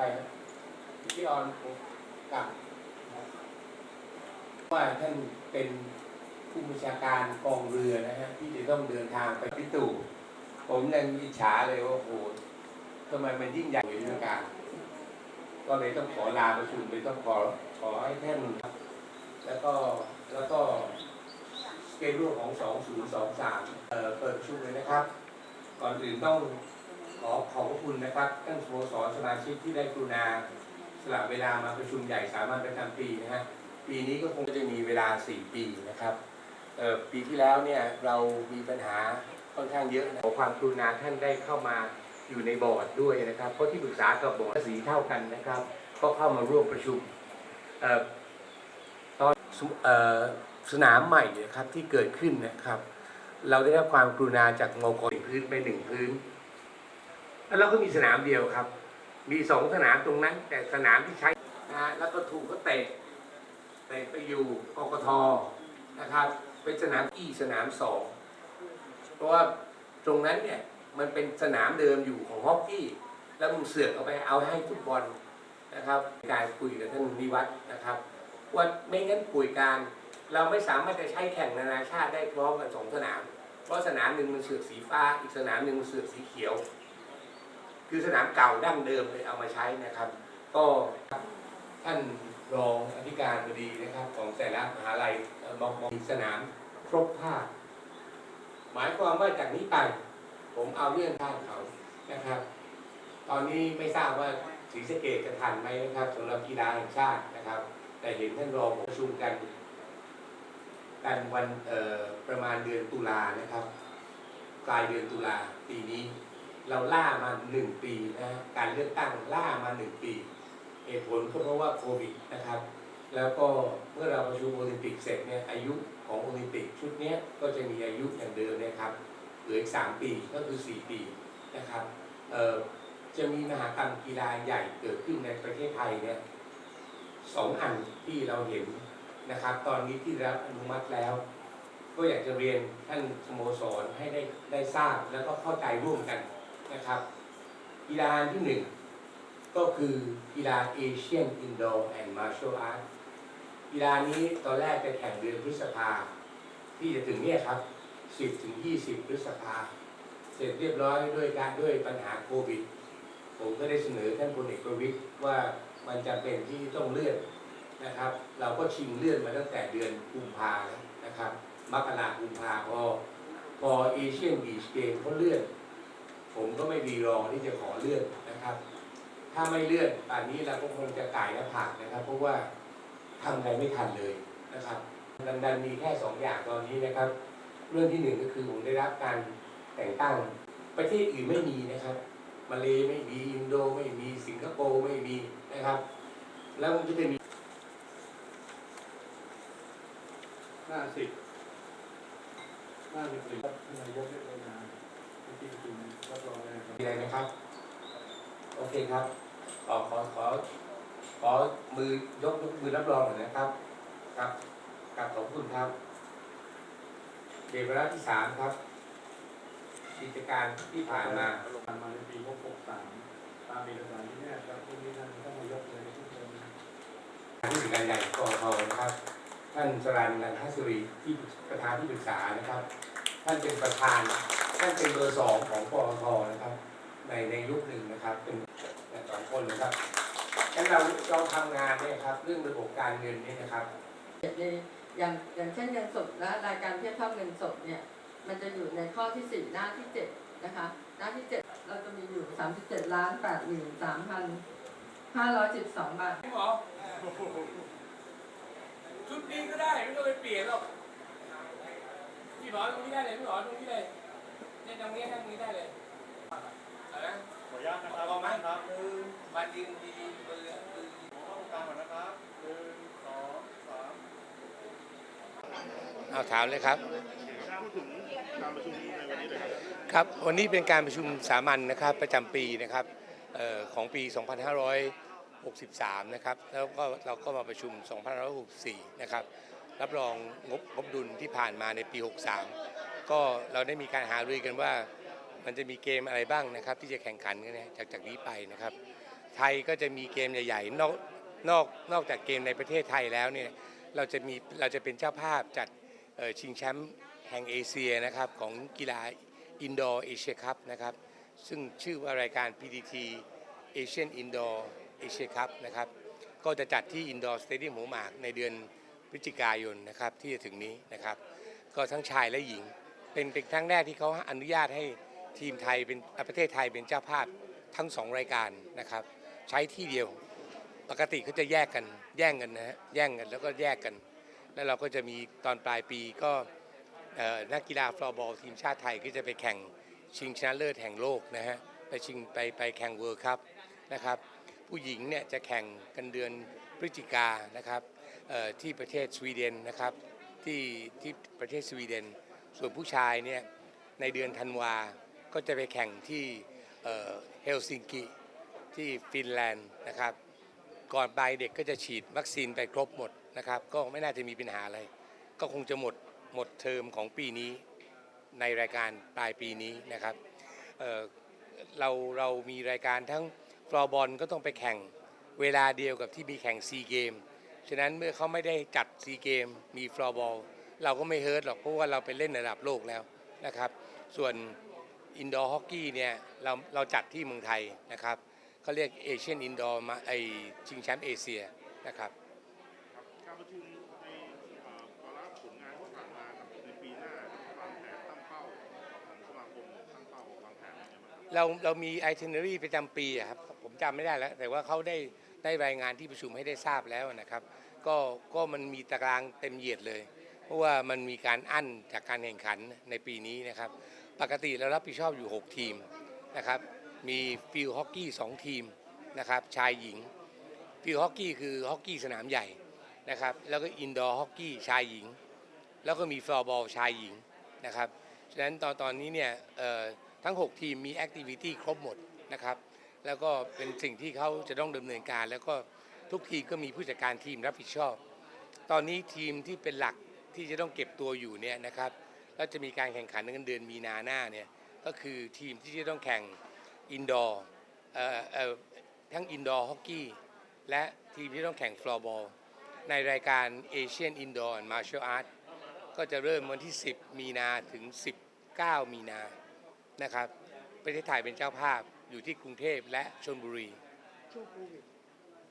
ครพี่ออนกับว่าท่านเป็นผู้บัญชาการกองเรือนะฮะที่จะต้องเดินทางไปพิตูผมยังอิจฉาเลยว่าโอ้โหทำไมมันยิ่งใหญ่ในการ ก็เลยต้องขอลาประชุมเลยต้องขอขอให้ท่านแล้วก็แล้วก็สเกดูของ 2023เอ่อเปิดประชุมเลยนะครับ ก่อนอื่นต้อง ขอขอบพระคุณนะครับท่านสโมสรสมาชิกที่ได้กรุณาสละเวลามาประชุมใหญ่สามัญประจำปีนะฮะปีนี้ก็คงจะมีเวลา 4 ปีนะครับปีที่แล้วเนี่ยเรามีปัญหาค่อนข้างเยอะนะขอความกรุณาท่านได้เข้ามาอยู่ในบอร์ดด้วยนะครับเพราะที่ปรึกษากับบอร์ดสีเท่ากันนะครับ ก็เข้ามาร่วมประชุมออตอนสออสนามใหม่นะครับที่เกิดขึ้นนะครับ เราได้รับความกรุณาจากมกพื้นไปหนึ่งพื้น แล้วเราก็มีสนามเดียวครับ มีสองสนามตรงนั้น แต่สนามที่ใช้นะแล้วก็ถูกก็เตะเตะไปอยู่กกทนะครับ เป็นสนามอีสนามสองเพราะว่าตรงนั้นเนี่ยมันเป็นสนามเดิมอยู่ของฮอกกี้ แล้วมึงเสือกเอาไปเอาให้ฟุตบอลนะครับการคุยกับท่านนิวัฒน์นะครับ ว่าไม่งั้นป่วยการ เราไม่สามารถจะใช้แข่งนานาชาติได้พร้อมกันสองสนาม เพราะสนามหนึ่งมันเสือกสีฟ้า อีกสนามหนึ่งมันเสือกสีเขียว คือสนามเก่าดั้งเดิมเลยเอามาใช้นะครับ ก็ท่านรองอธิการบดีนะครับ ของแต่ละมหาลัยมองมองสนามครบภาคหมายความว่าจากนี้ไป ผมเอาเรื่องท่านเขานะครับ ตอนนี้ไม่ทราบว่าศรีสะเกดจะทันไหมนะครับสำหรับกีฬาแห่งชาตินะครับ แต่เห็นท่านรองประชุมกันกันวันประมาณเดือนตุลานะครับปลายเดือนตุลาปีนี้ เราล่ามาหนึ่งปีนะการเลือกตั้งล่ามาหนึ่งปีเหตุผลก็เพราะว่าโควิดนะครับ แล้วก็เมื่อเราประชุมโอลิมปิกเสร็จเนี่ยอายุของโอลิมปิกชุดนี้ก็จะมีอายุอย่างเดิมนะครับเหลืออีกสามปีก็คือสี่ปีนะครับจะมีมหากรรมกีฬาใหญ่เกิดขึ้นในประเทศไทยเนี่ยสองอันที่เราเห็นนะครับ ตอนนี้ที่รับอนุมัติแล้ว ก็อยากจะเรียนท่านสโมสรให้ได้ได้ทราบแล้วก็เข้าใจร่วมกัน นะครับกีฬาที่หนึ่งก็คือกีฬา Asian Indoor and Martial Arts กีฬานี้ตอนแรกจะแข่งเดือนพฤษภา ที่จะถึงเนี่ยครับ 10ถึง20 พฤษภา เสร็จเรียบร้อยด้วยการด้วยปัญหาโควิด ผมก็ได้เสนอท่านพลเอกประวิตยว่ามันจำเป็นที่ต้องเลื่อนนะครับ เราก็ชิงเลื่อนมาตั้งแต่เดือนกุมภาแล้วนะครับ มกรากุมภาพอพอเอเชียนบีชเกมเขาเลื่อน ผมก็ไม่มีรองที่จะขอเลื่อนนะครับ ถ้าไม่เลื่อนป่านนี้เราก็คงจะก่ายหน้าผากนะครับ เพราะว่าทำอะไรไม่ทันเลยนะครับดันดันมีแค่สองอย่างตอนนี้นะครับ เรื่องที่หนึ่งก็คือผมได้รับการแต่งตั้งประเทศอื่นไม่มีนะครับ มาเลไม่มีอินโดไม่มีสิงคโปร์ไม่มีนะครับ แล้วมันก็จะมีห้าสิบห้าสิบสี่ท่านนายก โอเคครับ ขอขอขอขอมือยกยกมือรับรองหน่อยนะครับครับกับขอบคุณครับเดบระที่สามครับ กิจการที่ผ่านมาผ่านมาในปีงบหกสามตามเอกสารที่แนบครับพรุ่งนี้ท่านท่านนายกเลยทุกคนผู้จัดการใหญ่กอทนะครับ ท่านสรันนันทสุรีที่ประธานที่ปรึกษานะครับ ท่านเป็นประธาน ท่านเป็นเบอร์สองของปอทนะครับ ในในยุคหนึ่งนะครับเป็นสอง คนนะครับงั้นเราเราทำงานเนี่ยครับ เรื่องระบบการเงินเนี่ยนะครับในอย่างอย่างเช่นเงินสดและรายการเทียบเท่าเงินสดเนี่ยมันจะอยู่ในข้อที่สี่หน้าที่เจ็ดนะคะ หน้าที่เจ็ดเราจะมีอยู่สามสิบเจ็ดล้านแปดหมื่นสามพันห้าร้อยสิบสองบาทหมอชุดนี้ก็ได้ไม่ต้องไปเปลี่ยนหรอกพี่หมอตรงนี้ได้เลยพี่หมอตรงนี้เลยเนี่ยตรงนี้ตรงนี้ได้เลยเอาละ ขออนุญาตนะครับลองนะครับหนึ่งมายืนดีมือมือเข้ากางก่อนนะครับหนึ่งสองสามเอาถามเลยครับครับ วันนี้เป็นการประชุมสามัญนะครับประจำปีนะครับออของปี 2563 นะครับ แล้วก็เราก็มาประชุม 2564 นะครับ รับรองงบงบดุลที่ผ่านมาในปี 63 ก็เราได้มีการหารือกันว่า มันจะมีเกมอะไรบ้างนะครับ ที่จะแข่งขันกันเนี่ยจากจากนี้ไปนะครับ ไทยก็จะมีเกมใหญ่ๆนอกนอกนอกจากเกมในประเทศไทยแล้วเนี่ยเราจะมีเราจะเป็นเจ้าภาพจัดชิงแชมป์แห่งเอเชียนะครับของกีฬาอินดอร์เอเชียคัพนะครับซึ่งชื่อว่ารายการ PDT Asian Indoor Asia Cup นะครับก็จะจัดที่อินดอร์สเตเดียมหัวหมากในเดือนพฤศจิกายนนะครับที่จะถึงนี้นะครับ ก็ทั้งชายและหญิง เป็นเป็นครั้งแรกที่เขาอนุญาตให้ ทีมไทยเป็นประเทศไทยเป็นเจ้าภาพทั้งสองรายการนะครับ ใช้ที่เดียวปกติเขาจะแยกกันแย่งกันนะฮะแย่งกันแล้วก็แยกกัน แล้วเราก็จะมีตอนปลายปีก็นักกีฬาฟลอร์บอลทีมชาติไทยก็จะไปแข่งชิงชนะเลิศแห่งโลกนะฮะไปชิงไปไปแข่งเวิร์คัพนะครับ ผู้หญิงเนี่ยจะแข่งกันเดือนพฤศจิกานะครับที่ประเทศสวีเดนนะครับที่ที่ประเทศสวีเดน ส่วนผู้ชายเนี่ยในเดือนธันวา ก็จะไปแข่งที่เฮลซิงกิที่ฟินแลนด์นะครับ ก่อนไปเด็กก็จะฉีดวัคซีนไปครบหมดนะครับ ก็ไม่น่าจะมีปัญหาอะไร ก็คงจะหมดหมดเทอมของปีนี้ในรายการปลายปีนี้นะครับเเราเรามีรายการทั้งฟลอร์บอลก็ต้องไปแข่งเวลาเดียวกับที่มีแข่งซีเกมฉะนั้นเมื่อเขาไม่ได้จัดซีเกมมีฟลอร์บอลเราก็ไม่เฮิร์ตหรอกเพราะว่าเราไปเล่นระดับโลกแล้วนะครับ ส่วน อินดอร์ฮอกกี้เนี่ยเราเราจัดที่เมืองไทยนะครับเขาเรียกเอเชียนอินดอร์มาไอชิงแชมป์เอเชียนะครับครับการประชุมในเอ่อวาระผลงานที่ผ่านมาครับในปีหน้าวางแผนตั้งเป้าของสมาคมตั้งเป้าวางแผนยังไงบ้างครับเราเรามี itinerary ประจำปีอะครับผมจำไม่ได้แล้ว แต่ว่าเขาได้ได้รายงานที่ประชุมให้ได้ทราบแล้วนะครับ ก็ก็มันมีตารางเต็มเหยียดเลย เพราะว่ามันมีการอั้นจากการแข่งขันในปีนี้นะครับ ปกติเรารับผิดชอบอยู่ 6 ทีมนะครับ มีฟิลฮอกกี้ 2 ทีมนะครับชายหญิง ฟิลฮอกกี้คือฮอกกี้สนามใหญ่นะครับแล้วก็อินดอร์ฮอกกี้ชายหญิง แล้วก็มีฟลอร์บอลชายหญิงนะครับฉะนั้นตอนตอนนี้เนี่ยเอ่อทั้ง 6 ทีมมีแอคทิวิตี้ครบหมดนะครับแล้วก็เป็นสิ่งที่เขาจะต้องดำเนินการ แล้วก็ทุกทีมก็มีผู้จัดการทีมรับผิดชอบ ตอนนี้ทีมที่เป็นหลักที่จะต้องเก็บตัวอยู่เนี่ยนะครับ แล้วจะมีการแข่งขันในเดือนมีนาหน้าเนี่ยก็คือทีมที่จะต้องแข่งอินดอร์เอ่อเอ่อทั้งอินดอร์ฮอกกี้และทีมที่ต้องแข่งฟลอร์บอลในรายการ Asian Indoor and Martial Arts ก็จะเริ่มวันที่ 10 มีนาถึง 19 มีนานะครับประเทศไทยเป็นเจ้าภาพอยู่ที่กรุงเทพและชลบุรีช่วงโควิด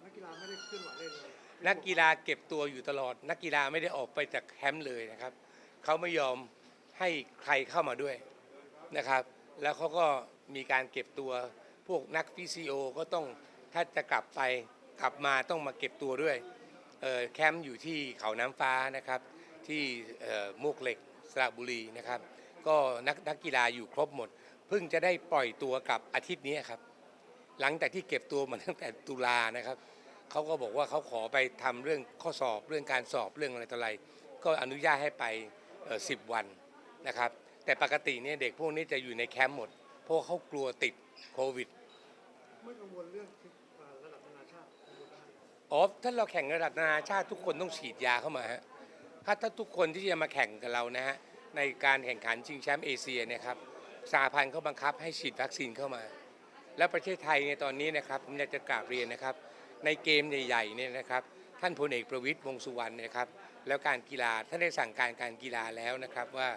นักกีฬาไม่ได้เคลื่อนไหวเลยเลยนักกีฬาเก็บตัวอยู่ตลอด นักกีฬาไม่ได้ออกไปจากแคมป์เลยนะครับเขาไม่ยอม ให้ใครเข้ามาด้วยนะครับ แล้วเขาก็มีการเก็บตัวพวกนักฟิสิโอก็ต้องถ้าจะกลับไปกลับมาต้องมาเก็บตัวด้วยแคมป์อยู่ที่เขาน้ำฟ้านะครับที่มวกเหล็กสระบุรีนะครับ ก็นักนักกีฬาอยู่ครบหมด เพิ่งจะได้ปล่อยตัวกับอาทิตย์นี้ครับ หลังจากที่เก็บตัวมาตั้งแต่ตุลานะครับเขาก็บอกว่าเขาขอไปทำเรื่องข้อสอบเรื่องการสอบเรื่องอะไรต่ออะไร ก็อนุญาตให้ไปสิบวัน นะครับ แต่ปกติเนี่ยเด็กพวกนี้จะอยู่ในแคมป์หมด เพราะว่าเขากลัวติดโควิดไม่กังวลเรื่องอ่าระดับนานาชาติกังวลอะไรอ๋อถ้าเราแข่งระดับนานาชาติทุกคนต้องฉีดยาเข้ามาฮะถ้าถ้าทุกคนที่จะมาแข่งกับเรานะฮะในการแข่งขันชิงแชมป์เอเชียเนี่ยครับสาพันธ์เขาบังคับให้ฉีดวัคซีนเข้ามา แล้วประเทศไทยเนี่ยตอนนี้นะครับผมอยากจะกราบเรียนนะครับ ในเกมใหญ่ๆเนี่ยนะครับ ท่านพลเอกประวิตยวงษ์สุวรรณเนยนะครับ แล้วการกีฬาท่านได้สั่งการการกีฬาแล้วนะครับว่า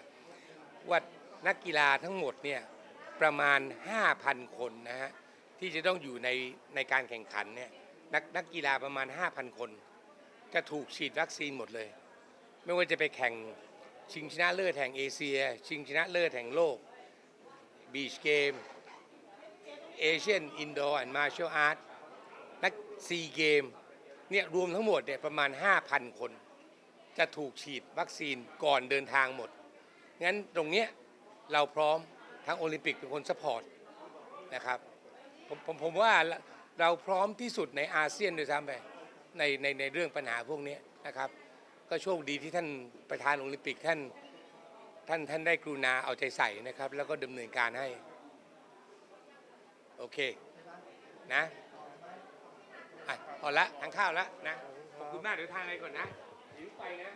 ว่านักกีฬาทั้งหมดเนี่ยประมาณ 5,000 คนนะฮะที่จะต้องอยู่ในในการแข่งขันเนี่ยนักนักกีฬาประมาณ 5,000 คน จะถูกฉีดวัคซีนหมดเลย ไม่ว่าจะไปแข่งชิงชนะเลิศแห่งเอเชีย ชิงชนะเลิศแห่งโลกบีชเกมเอเชียนอินดอร์แอนด์มาร์เชลอาร์ตนักซีเกมเนี่ยรวมทั้งหมดเนี่ยประมาณ 5,000 คน จะถูกฉีดวัคซีนก่อนเดินทางหมด งั้นตรงเนี้ยเราพร้อมทั้งโอลิมปิกเป็นคนสปอร์ตนะครับผมผมผมว่าเราพร้อมที่สุดในอาเซียนโดยซ้ำไปในในในเรื่องปัญหาพวกนี้นะครับ ก็โชคดีที่ท่านประธานโอลิมปิกท่านท่านท่านได้กรุณาเอาใจใส่นะครับ แล้วก็ดำเนินการให้ โอเคนะอะพอละทานข้าวล้วนะขอบคุณมากเดี๋ยวทานอะไรก่อนนะหิวไปนะ